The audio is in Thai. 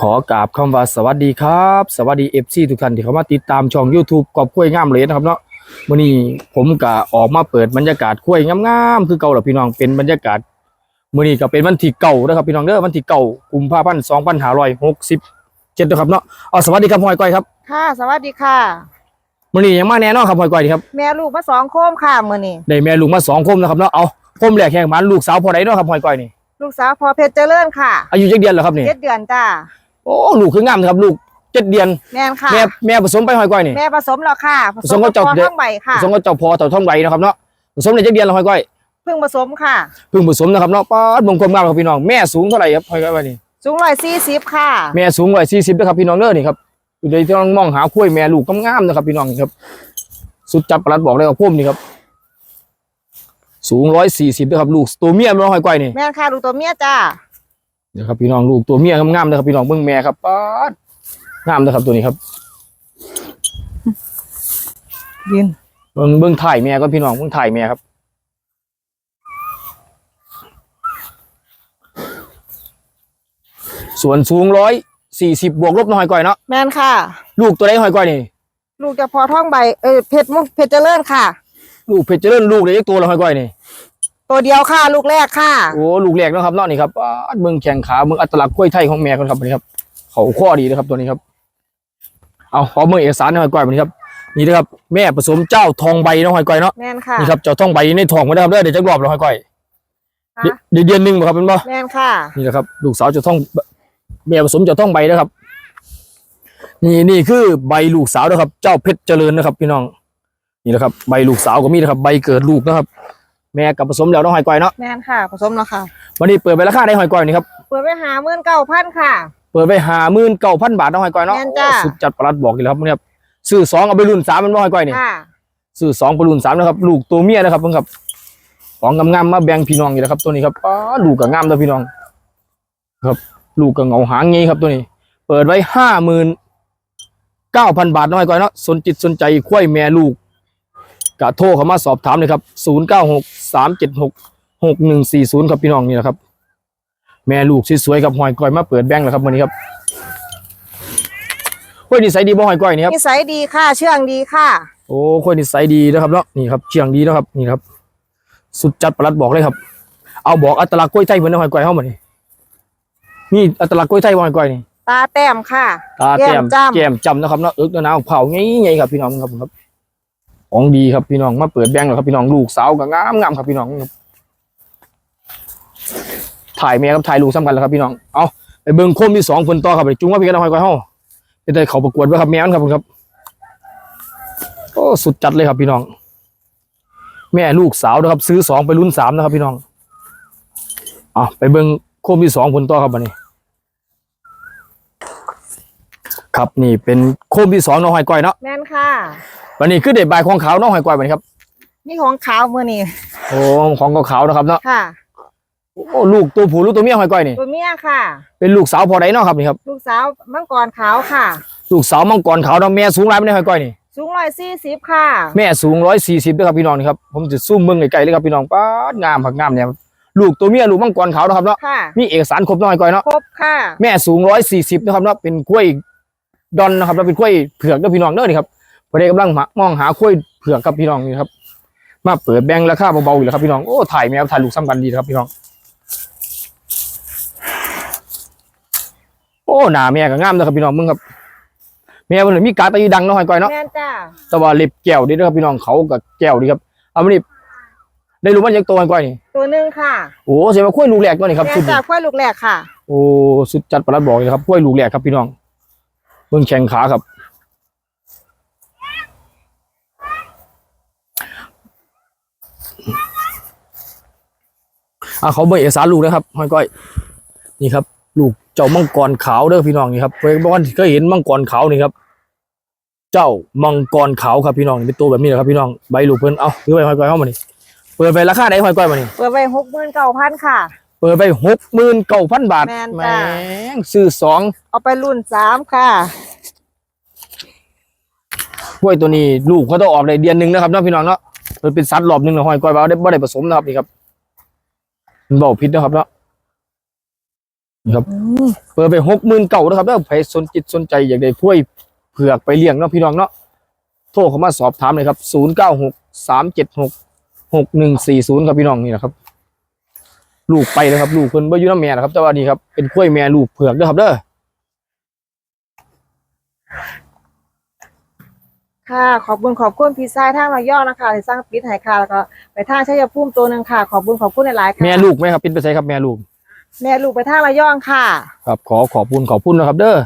ขอกราบคำว่าสวัสดีครับ สวัสดีเอฟซีทุกท่านที่เข้ามาติดตามช่อง YouTube กอบกล้วยงามเหลยนะครับเนาะวันนี้ผมก็ออกมาเปิดบรรยากาศกล้วยงามๆคือเก่าแหละพี่น้องเป็นบรรยากาศมื้อนี้ก็เป็นวันที่เก่านะครับพี่น้องเด้อวันที่เก่ากุมภาพันธ์สองพันห้าร้อยหกสิบเจ็ดนะครับเนาะเอาสวัสดีครับหอยก้อยครับค่ะ สวัสดีค่ะมื้อนี้ยังมาแน่นอนครับหอยก้อยนี่ครับแม่ลูกมาสองโคมค่ะมือนี่ได้แม่ลูกมาสองคมนะครับเนาะเอาคมแรกแข่งหมันลูกสาวพอไดเนาะครับหอยก้อยนี่ลูกสาวพอเพชรเจริญค่ะ อายุจักเดือนแล้วครับนี่เจ็ดเดือนจ้า โอ้ลูกคืองามนะครับ ลูกเจ็ดเดือน แม่นค่ะ แม่แม่ผสมไปหอยก้อยนี่ แม่ผสมแล้วค่ะผผสมกับเจ้าพอเด็กทั้งใบค่ะ ผสมกับเจ้าพอเต่าท่องใบนะครับเนาะผสมในจักเดือนแล้วหอยก้อยเพิ่งผสมค่ะ เพิ่งผสมนะครับเนาะป้าดมงคลงามครับพี่น้องแม่สูงเท่าไหร่ครับหอยก้อยว่านี่สูงร้อยสี่สิบค่ะ แม่สูงกว่าสี่สิบนะครับพี่น้องเด้อนี่ครับอยู่ในที่ต้องมองหาคุ้ยแม่ลูกงามๆนะครับพี่น้องนี่ครับ สุดจับประหลัดบอกเลยว่าพุ่มนี่ครับ สูงร้อยสี่สิบนะครับลูกตัวเมียมันหอยก้อยนี่ แม่นค่ะลูกตัวเมียจ้า เดี๋ยวครับพี่น้องลูกตัวเมียงามๆนะครับพี่น้องเบิ่งแม่ครับป้าดงามนะครับตัวนี้ครับยินเบิ่งเบิ่งถ่ายแม่ก็พี่น้องเบิ่งถ่ายแม่ครับส่วนสูงร้อยสี่สิบบวกลบน้อยก้อยเนาะแม่นค่ะ ลูกตัวไหนหอยก้อยนี่ ลูกจะพอท้องใบเออเพชรมุกเพชรเจริญค่ะ ลูกเพชรเจริญลูกเด็กตัวละหอยก้อยนี่ ตัวเดียวค่ะลูกแรกค่ะโอ้ลูกแรกเนาะครับเนาะนี่ครับป้าดเบิ่งแข้งขาเบิ่งอัตลักษณ์กล้วยไทยของแม่คนครับนี่ครับเขาข้อดีนะครับตัวนี้ครับ เอาขอเบิ่งเอกสารหน่อยก้อยมานี่ครับนี่นะครับแม่ผสมเจ้าทองใบเนาะหอยก้อยเนาะแม่นค่ะนี่ครับเจ้าทองใบในทองมาได้ครับเด้อเดี๋ยวจะรอบแล้วหอยก้อยค่ะเดี๋ยวเดือนหนึงบ่ครับเป็นบ่แม่นค่ะ นี่นะครับลูกสาวเจ้าทองแม่ผสมเจ้าทองใบนะครับ นี่นี่คือใบลูกสาวนะครับ เจ้าเพชรเจริญนะครับ พี่น้อง นี่นะครับ ใบลูกสาวก็มีนะครับ ใบเกิดลูกนะครับ แม่กับผสมแล้วเน้องหอยก้อยเนาะแม่นค่ะ ผสมแล้วค่ะ วันนี้เปิดไปราคาได้หอยก้อยนี่ครับ เปิดไปหาเมื่นเก้าพันค่ะ เปิดไปหาหมื่นเก้าพันบาทเน้องหอยก้อยเนาะแม่นจ้าโอ้สุดจัดประหลัดบอกเลยครับเนี่ยครับซื้อสองเอาไปรุ่นสามมันบ่หอยก้อยนี่ ค่ะ ซื้อสองไปรุ่นสามนะครับ ลูกตัวเมียนะครับเพิ่งครับ ของงามๆมาแบ่งพี่น้องอยู่นะครับตัวนี้ครับอ๋อลูกก็งามเลยพี่น้อง ครับ ลูกก็เหงาหางงี้ครับตัวนี้ เปิดไว้ห้าหมื่นเก้าพันบาทน้อยก้อยเนาะ สนจิตสนใจคุ้ยแม่ลูก กะโทรเข้ามาสอบถามเลยครับศูนย์เก้าหกสามเจ็ดหกหกหนึ่งสี่ศูนย์ครับพี่น้องนี่นะครับ แม่ลูกสวยๆกับหอยก้อยมาเปิดแบงค์แล้วครับวันนี้ครับคุ้ยนิสัยดีบ่หอยก้อยนี่ครับ นิสัยดีค่ะ เชื่องดีค่ะ โอ้คนนิสัยดีนะครับเนาะนี่ครับเชียงดีนะครับนี่ครับ สุดจัดประหลัดบอกเลยครับ เอาบอกอัตลักษณ์กล้วยไทยเหมือนหอยก้อยเข้ามานี่นี่อัตลักษณ์กล้วยไทยบ่หอยก้อยนี่ตาแต้มค่ะตาแต้มแก้มจ้ำแก้มจำนะครับเนาะเอิกเนาเผาไงไงครับพี่น้องครับครับ ของดีครับพี่น้องมาเปิดแบงค์แล้วครับพี่น้องลูกสาวก็งามงามครับพี่น้องถ่ายแม่ครับถ่ายลูกซ้ำกันแล้วครับพี่น้องเอาไปเบิ่งโคมที่สองคนต่อครับไปจุ้งว่าพี่กันหอยก้อยเฮาไปได้เขาประกวดไว้ครับแม่นครับผมครับโอ้สุดจัดเลยครับพี่น้อง แม่ลูกสาวนะครับ ซื้อสองไปรุ่นสามนะครับพี่น้องอะไปเบิ้งโคมที่สองผลต่อครับวันนี้ ครับนี่เป็นโคมที่สองน้องหอยก้อยเนาะแม่นค่ะ วันนี้คือเด็ดบายของขาวน้องหอยก้อยวันนี้ครับ นี่ของขาวมือนี่โอ้ของขาวๆนะครับเนาะค่ะโอ้ลูกตัวผู้ลูกตัวเมียหอยก้อยนี่ตัวเมียค่ะ เป็นลูกสาวพอไดเนาะครับนี่ครับ ลูกสาวมังกรขาวค่ะ ลูกสาวมังกรขาวเนาะแม่สูงไรไม่ได้หอยก้อยนี่สูงร้อยสี่สิบค่ะ แม่สูงร้อยสี่สิบด้วยครับพี่น้องนี่ครับผมจะซูมเมืองไกลๆเลยครับพี่น้องป้าดงามผักงามเนี่ยลูกตัวเมียลูกมังกรขาวนะครับเนาะค่ะมีเอกสารครบน้อยก้อยเนาะครบค่ะ แม่สูงร้อยสี่สิบนะครับเนาะเป็นกล้วยดอนนะครับแล้วเป็นกล้วยเผือกด้วยพี่น้องเด้อนี่ครับ พอดีกำลังมองหากล้วยเผือกกับพี่น้องนี่ครับ มาเปิดแบงค์ราคาเบาๆอยู่แล้วครับพี่น้องโอ้ถ่ายแมวถ่ายลูกซ้ำกันดีนะครับพี่น้อง โอ้หน้าแม่ก็งามนะครับพี่น้องมึงครับแม่มันเลยมีกาตาอีดังเนาะหอยก้อยเนาะแม่นจ้าแต่ว่าเล็บแก้วดีนะครับพี่น้องเขากับแก้วดีครับเอามานี่ได้รู้มันยังโตหอยก้อยนี่ตัวหนึ่งค่ะโอ้เสียมาคุ้ยลูกแหลกตัวนี่ครับแม่สุนดจ้าควายลูกแรกค่ะโอ้สุดจัดประหลัดบอกเลยครับกล้วยลูกแหลกครับพี่น้องเบิ่งแข่งขาครับ อะเขาเบิ่งเอกสารลูกนะครับห้อยก้อย นี่ครับ ลูกเจ้ามังกรขาวเด้อพี่น้องนี่ครับเพื่อนบ้านเคยเห็นมังกรขาวนี่ครับ เจ้ามังกรขาวครับพี่น้องนี่เป็นตัวแบบนี้แหละครับพี่น้องใบลูกเพิ่นเอาซื้อไปห้อยก้อยเข้ามานี่เปิดไปราคาไหนห้อยก้อยมานี่เปิดไปหกหมื่นเก้าพันค่ะ เปิดไปหกหมื่นเก้าพันบาทแม่นแหจ้ะ งซื้อสองเอาไปรุ่นสามค่ะ กล้วยตัวนี้ลูกเขาต้องออกในเดือนหนึ่งนะครับเนาะพี่น้องเนาะ มันเป็นสัตว์รอบหนึ่งนะหอยกล้วยเราได้บ่ได้ผสมนะครับนี่ครับมันบอกพิษนะครับเนาะครับอืมเปิดไปหกหมื่นเก่านะครับถ้าใครสนจิตสนใจอยากได้กล้วยเผือกไปเลี้ยงเนาะพี่น้องเนาะโทรเข้ามาสอบถามเลยครับศูนย์เก้าหกสามเจ็ดหกหกหนึ่งสี่ศูนย์ครับพี่น้องนี่นะครับ ลูกไปนะครับ ลูกเพิ่นบ่อยู่น้ำแม่นะครับแต่ว่านี่ครับเป็นกล้วยแม่ลูกเผือกเด้อครับเด้อ ค่ะ ขอบคุณขอบคุณพี่ชายทางระยองนะคะที่สร้างปิดให้ค่ะแล้วก็ไปทางชัยภูมิตัวหนึ่งค่ะ ขอบคุณขอบคุณหลายๆค่ะแม่ลูกไหมครับเป็นไปใช่ครับแม่ลูก แม่ลูกไปทางระยองค่ะ ครับขอขอบคุณขอบคุณนะครับ เด้อ